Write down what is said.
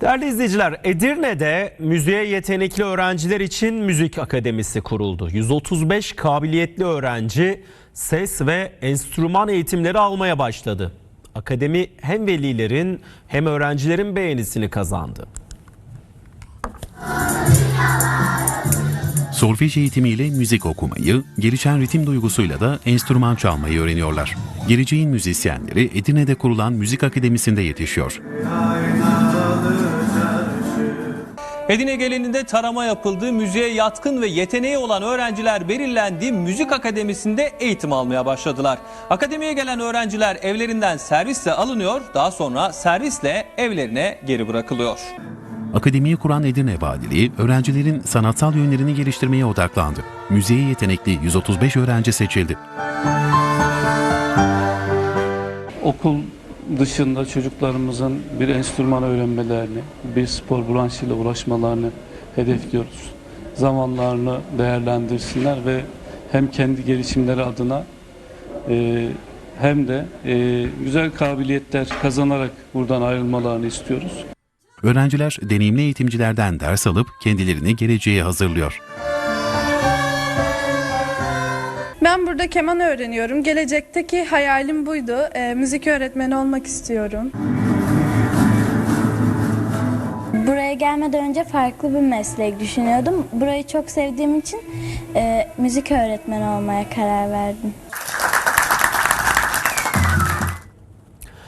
Değerli izleyiciler, Edirne'de müziğe yetenekli öğrenciler için müzik akademisi kuruldu. 135 kabiliyetli öğrenci ses ve enstrüman eğitimleri almaya başladı. Akademi hem velilerin hem öğrencilerin beğenisini kazandı. Solfej eğitimiyle müzik okumayı, gelişen ritim duygusuyla da enstrüman çalmayı öğreniyorlar. Geleceğin müzisyenleri Edirne'de kurulan müzik akademisinde yetişiyor. Edirne geleninde tarama yapıldı. Müziğe yatkın ve yeteneği olan öğrenciler belirlendi. Müzik akademisinde eğitim almaya başladılar. Akademiye gelen öğrenciler evlerinden servisle alınıyor. Daha sonra servisle evlerine geri bırakılıyor. Akademiyi kuran Edirne Valiliği, öğrencilerin sanatsal yönlerini geliştirmeye odaklandı. Müziğe yetenekli 135 öğrenci seçildi. okul dışında çocuklarımızın bir enstrüman öğrenmelerini, bir spor branşıyla uğraşmalarını hedefliyoruz. Zamanlarını değerlendirsinler ve hem kendi gelişimleri adına e, hem de e, güzel kabiliyetler kazanarak buradan ayrılmalarını istiyoruz. Öğrenciler deneyimli eğitimcilerden ders alıp kendilerini geleceğe hazırlıyor. Ben burada keman öğreniyorum. Gelecekteki hayalim buydu. Ee, müzik öğretmeni olmak istiyorum. Buraya gelmeden önce farklı bir meslek düşünüyordum. Burayı çok sevdiğim için e, müzik öğretmeni olmaya karar verdim.